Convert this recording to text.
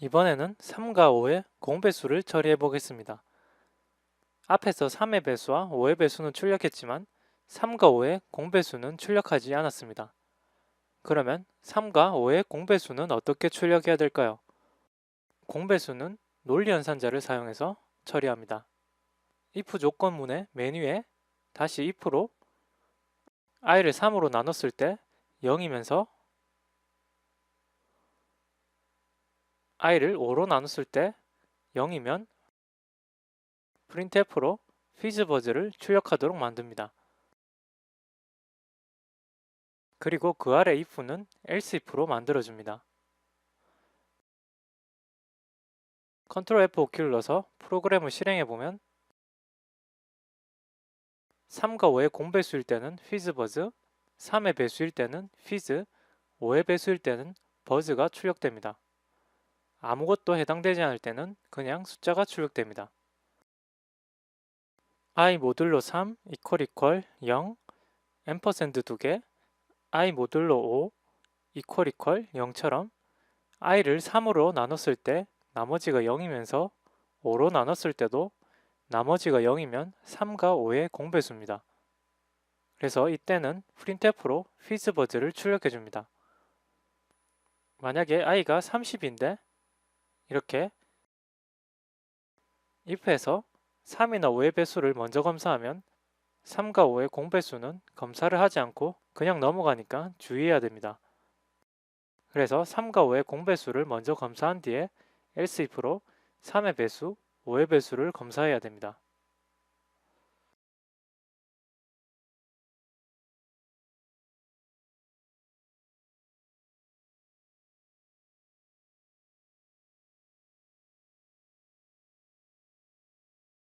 이번에는 3과 5의 공배수를 처리해 보겠습니다. 앞에서 3의 배수와 5의 배수는 출력했지만 3과 5의 공배수는 출력하지 않았습니다. 그러면 3과 5의 공배수는 어떻게 출력해야 될까요? 공배수는 논리연산자를 사용해서 처리합니다. if 조건문의 메뉴에 다시 if로 i를 3으로 나눴을 때 0이면서 i를 5로 나눴을 때 0이면 printf로 fizzbuzz를 출력하도록 만듭니다. 그리고 그 아래 if는 else if로 만들어줍니다. Ctrl F5키를 눌러서 프로그램을 실행해보면 3과 5의 공배수일 때는 fizzbuzz, 3의 배수일 때는 fizz, 5의 배수일 때는 buzz가 출력됩니다. 아무것도 해당되지 않을 때는 그냥 숫자가 출력됩니다. i 모듈로 3 이퀄 이퀄 0 앰퍼샌드 두 개, i 모듈로 5 이퀄 이퀄 0처럼 i를 3으로 나눴을 때 나머지가 0이면서 5로 나눴을 때도 나머지가 0이면 3과 5의 공배수입니다. 그래서 이때는 printf로 fizzbuzz를 출력해 줍니다. 만약에 i가 30인데 이렇게 if에서 3이나 5의 배수를 먼저 검사하면 3과 5의 공배수는 검사를 하지 않고 그냥 넘어가니까 주의해야 됩니다. 그래서 3과 5의 공배수를 먼저 검사한 뒤에 else if로 3의 배수, 5의 배수를 검사해야 됩니다.